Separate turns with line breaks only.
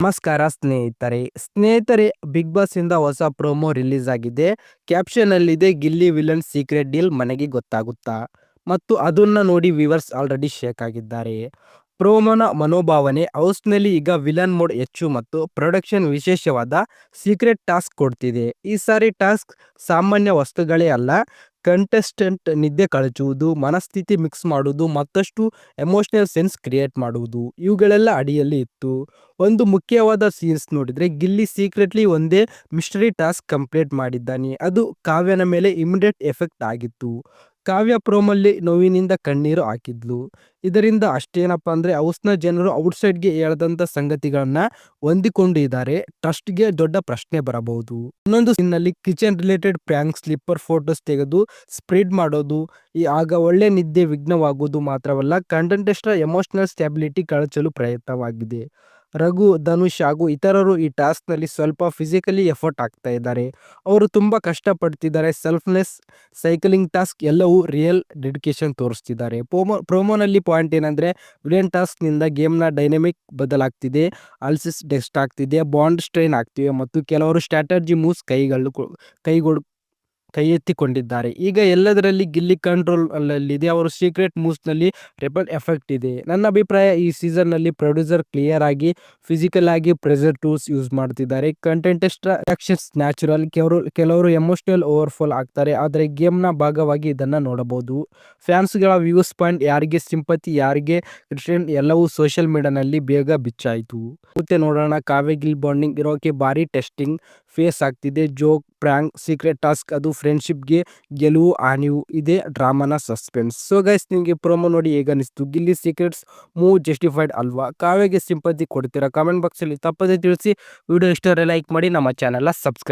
ನಮಸ್ಕಾರ ಸ್ನೇಹಿತರೆ. ಸ್ನೇಹಿತರೆ ಬಿಗ್ ಬಾಸ್ ಇಂದ ಹೊಸ ಪ್ರೋಮೋ ರಿಲೀಸ್ ಆಗಿದೆ. ಕ್ಯಾಪ್ಷನ್ ಅಲ್ಲಿದೆ, ಗಿಲ್ಲಿ ವಿಲನ್ ಸೀಕ್ರೆಟ್ ಡೀಲ್ ಮನೆಗೆ ಗೊತ್ತಾಗುತ್ತಾ? ಮತ್ತು ಅದನ್ನ ನೋಡಿ ವಿವರ್ಸ್ ಆಲ್ರೆಡಿ ಶೇಕ್ ಆಗಿದ್ದಾರೆ. ಪ್ರೋಮೋನ ಮನೋಭಾವನೆ ಹೌಸ್ನಲ್ಲಿ ಈಗ ವಿಲನ್ ಮೋಡ್ ಹೆಚ್ಚು ಮತ್ತು ಪ್ರೊಡಕ್ಷನ್ ವಿಶೇಷವಾದ ಸೀಕ್ರೆಟ್ ಟಾಸ್ಕ್ ಕೊಡ್ತಿದೆ. ಈ ಸಾರಿ ಟಾಸ್ಕ್ ಸಾಮಾನ್ಯ ವಸ್ತುಗಳೇ ಅಲ್ಲ ಕಂಟೆಸ್ಟೆಂಟ್ ನಿದ್ದೆ ಕಳಚುವುದು, ಮನಸ್ಥಿತಿ ಮಿಕ್ಸ್ ಮಾಡುವುದು, ಮತ್ತಷ್ಟು ಎಮೋಷ್ನಲ್ ಸೆನ್ಸ್ ಕ್ರಿಯೇಟ್ ಮಾಡುವುದು, ಇವುಗಳೆಲ್ಲ ಅಡಿಯಲ್ಲಿ ಇತ್ತು. ಒಂದು ಮುಖ್ಯವಾದ ಸೀನ್ಸ್ ನೋಡಿದರೆ ಗಿಲ್ಲಿ ಸೀಕ್ರೆಟ್ಲಿ ಒಂದೇ ಮಿಸ್ಟರಿ ಟಾಸ್ಕ್ ಕಂಪ್ಲೀಟ್ ಮಾಡಿದ್ದಾನೆ. ಅದು ಕಾವ್ಯನ ಮೇಲೆ ಇಮಿಡಿಯೇಟ್ ಎಫೆಕ್ಟ್ ಆಗಿತ್ತು. ಕಾವ್ಯ ಪ್ರೋಮಲ್ಲಿ ನೋವಿನಿಂದ ಕಣ್ಣೀರು ಹಾಕಿದ್ಲು. ಇದರಿಂದ ಅಷ್ಟೇನಪ್ಪ ಅಂದರೆ ಹೌಸ್ನ ಜನರು ಔಟ್ಸೈಡ್ಗೆ ಹೇಳದಂಥ ಸಂಗತಿಗಳನ್ನ ಹೊಂದಿಕೊಂಡಿದ್ದಾರೆ. ಟ್ರಸ್ಟ್ಗೆ ದೊಡ್ಡ ಪ್ರಶ್ನೆ ಬರಬಹುದು. ಇನ್ನೊಂದು ಸಿನ್ನಲ್ಲಿ kitchen related prank slipper photos ತೆಗೆದು ಸ್ಪ್ರೆಡ್ ಮಾಡೋದು, ಈ ಆಗ ಒಳ್ಳೆ ನಿದ್ದೆ ವಿಘ್ನವಾಗುವುದು ಮಾತ್ರವಲ್ಲ, ಕಂಟೆಂಟೆಸ್ಟ್ರ ಎಮೋಷನಲ್ ಸ್ಟ್ಯಾಬಿಲಿಟಿ ಕಳಚಲು ಪ್ರಯತ್ನವಾಗಿದೆ. ರಘು, ಧನುಷ್ ಹಾಗೂ ಇತರರು ಈ ಟಾಸ್ಕ್ನಲ್ಲಿ ಸ್ವಲ್ಪ ಫಿಸಿಕಲಿ ಎಫರ್ಟ್ ಆಗ್ತಾ ಇದ್ದಾರೆ. ಅವರು ತುಂಬ ಕಷ್ಟಪಡ್ತಿದ್ದಾರೆ. ಸೆಲ್ಫ್ನೆಸ್, ಸೈಕ್ಲಿಂಗ್ ಟಾಸ್ಕ್ ಎಲ್ಲವೂ ರಿಯಲ್ ಡೆಡಿಕೇಶನ್ ತೋರಿಸ್ತಿದ್ದಾರೆ. ಪೋಮೋ, ಪ್ರೋಮೋನಲ್ಲಿ ಪಾಯಿಂಟ್ ಏನಂದರೆ, ವಿಲಿಯನ್ ಟಾಸ್ಕ್ನಿಂದ ಗೇಮ್ನ ಡೈನಮಿಕ್ ಬದಲಾಗ್ತಿದೆ, ಅಲ್ಸಿಸ್ ಡೆಸ್ಟ್ ಆಗ್ತಿದೆ, ಬಾಂಡ್ ಸ್ಟ್ರೈನ್ ಆಗ್ತಿವೆ ಮತ್ತು ಕೆಲವರು ಸ್ಟ್ರಾಟರ್ಜಿ ಮೂವ್ಸ್ ಕೈಗಳು ಕೈಗೊಡ್ ಕೈ ಎತ್ತಿಕೊಂಡಿದ್ದಾರೆ ಈಗ ಎಲ್ಲದರಲ್ಲಿ ಗಿಲ್ಲಿ ಕಂಟ್ರೋಲ್ ಅಲ್ಲಿದೆ ಅವರು ಸೀಕ್ರೆಟ್ ಮೂವ್ಸ್ನಲ್ಲಿ ರೆಬಲ್ ಎಫೆಕ್ಟ್ ಇದೆ. ನನ್ನ ಅಭಿಪ್ರಾಯ ಈ ಸೀಸನ್ನಲ್ಲಿ ಪ್ರೊಡ್ಯೂಸರ್ ಕ್ಲಿಯರ್ ಆಗಿ ಫಿಸಿಕಲ್ ಆಗಿ ಪ್ರೆಸರ್ ಟೂಲ್ಸ್ ಯೂಸ್ ಮಾಡ್ತಿದ್ದಾರೆ. ಕಂಟೆಂಟ್ ಆಕ್ಷನ್ಸ್ ನ್ಯಾಚುರಲ್ ಕೆಲವರು ಕೆಲವರು ಎಮೋಷನಲ್ ಓವರ್ಫಾಲ್ ಆಗ್ತಾರೆ. ಆದರೆ ಗೇಮ್ನ ಭಾಗವಾಗಿ ಇದನ್ನು ನೋಡಬಹುದು. ಫ್ಯಾನ್ಸ್ಗಳ ವ್ಯೂಸ್ ಪಾಯಿಂಟ್ ಯಾರಿಗೆ ಸಿಂಪತಿ ಯಾರಿಗೆ ಕ್ರಿಶ್ಚಿಯನ್ ಎಲ್ಲವೂ ಸೋಷಿಯಲ್ ಮೀಡಿಯಾನಲ್ಲಿ ಬೇಗ ಬಿಚ್ಚಾಯಿತು. ಮತ್ತೆ ನೋಡೋಣ ಕಾವ್ಯ ಗಿಲ್ ಬಾಂಡಿಂಗ್ ಇರೋಕೆ ಭಾರಿ ಟೆಸ್ಟಿಂಗ್ ಫೇಸ್ ಆಗ್ತಿದೆ. ಜೋಕ್ ಪ್ರ್ಯಾಂಕ್ ಸೀಕ್ರೆಟ್ ಟಾಸ್ಕ್ ಅದು ಫ್ರೆಂಡ್ಶಿಪ್ಗೆ ಗೆಲುವು ಆನಿವು ಇದೆ. ಡ್ರಾಮಾನ ಸಸ್ಪೆನ್ಸ್. ಸೊ ಗೈಸ್, ನಿಮಗೆ ಪ್ರೋಮೋ ನೋಡಿ ಈಗ ಅನಿಸ್ತು? ಗಿಲ್ಲಿ ಸೀಕ್ರೆಟ್ಸ್ ಮೂವ್ ಜಸ್ಟಿಫೈಡ್ ಅಲ್ವಾ? ಕಾವ್ಯಗೆ ಸಿಂಪತಿ ಕೊಡ್ತೀರಾ? ಕಾಮೆಂಟ್ ಬಾಕ್ಸಲ್ಲಿ ತಪ್ಪದೆ ತಿಳಿಸಿ. ವಿಡಿಯೋ ಇಷ್ಟರೇ ಲೈಕ್ ಮಾಡಿ. ನಮ್ಮ ಚಾನೆಲ್ನ ಸಬ್ಸ್ಕ್ರೈಬ್